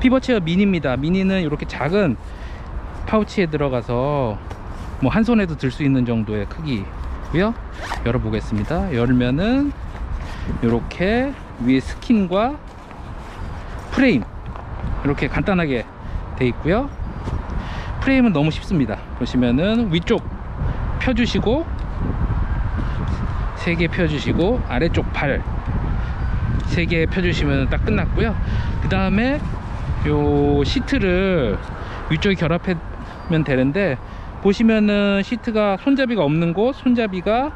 피버체어 미니입니다. 미니는 이렇게 작은 파우치에 들어가서 뭐 한 손에도 들 수 있는 정도의 크기고요. 열어보겠습니다. 열면은 이렇게 위에 스킨과 프레임 이렇게 간단하게 돼 있고요. 프레임은 너무 쉽습니다. 보시면은 위쪽 펴주시고 세개 펴주시고 아래쪽 발세개 펴주시면 딱 끝났고요. 그 다음에 요 시트를 위쪽에 결합하면 되는데 보시면은 시트가 손잡이가 없는 곳 손잡이가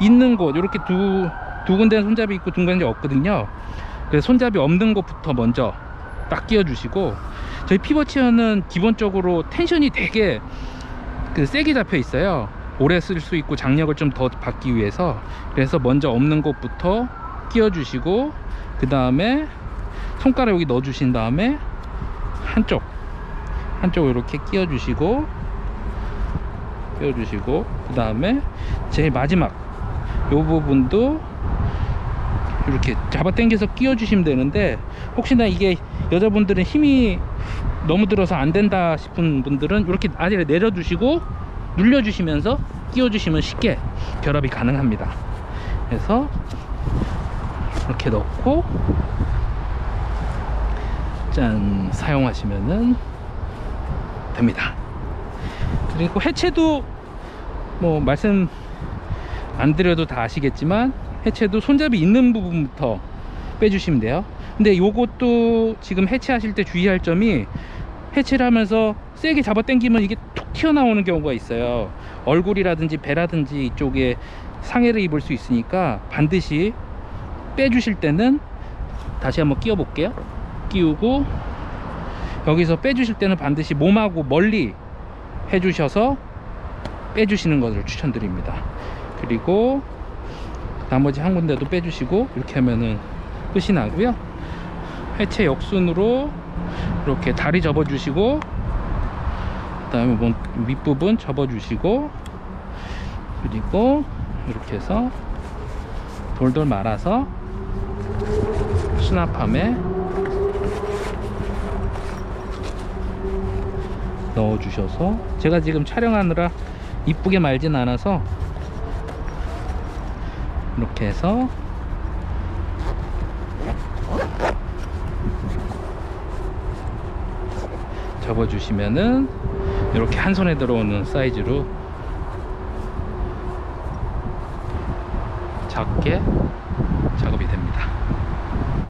있는 곳 이렇게 두, 두 군데 손잡이 있고 두 군데 없거든요. 그래서 손잡이 없는 곳부터 먼저 딱 끼워 주시고 저희 피버치어는 기본적으로 텐션이 되게 그 세게 잡혀 있어요. 오래 쓸 수 있고 장력을 좀 더 받기 위해서. 그래서 먼저 없는 곳부터 끼워 주시고 그 다음에 손가락 여기 넣어 주신 다음에 한쪽. 한쪽 이렇게 끼워 주시고 끼워 주시고 그 다음에 제일 마지막 요 부분도 이렇게 잡아 당겨서 끼워 주시면 되는데 혹시나 이게 여자분들은 힘이 너무 들어서 안 된다 싶은 분들은 이렇게 아래에 내려 주시고 눌려 주시면서 끼워 주시면 쉽게 결합이 가능합니다. 그래서 이렇게 넣고 짠 사용하시면은 됩니다. 그리고 해체도 뭐 말씀 안 드려도 다 아시겠지만 해체도 손잡이 있는 부분부터 빼주시면 돼요. 근데 요것도 지금 해체하실 때 주의할 점이 해체를 하면서 세게 잡아 당기면 이게 툭 튀어나오는 경우가 있어요. 얼굴이라든지 배라든지 이쪽에 상해를 입을 수 있으니까 반드시 빼주실 때는 다시 한번 끼워 볼게요 끼우고 여기서 빼주실 때는 반드시 몸하고 멀리 해주셔서 빼주시는 것을 추천드립니다. 그리고 나머지 한 군데도 빼주시고 이렇게 하면은 끝이 나고요. 해체 역순으로 이렇게 다리 접어 주시고 그 다음에 몸 윗부분 접어 주시고 그리고 이렇게 해서 돌돌 말아서 수납함에 넣어 주셔서 제가 지금 촬영하느라 이쁘게 말진 않아서 이렇게 해서 접어 주시면은 이렇게 한 손에 들어오는 사이즈로 작게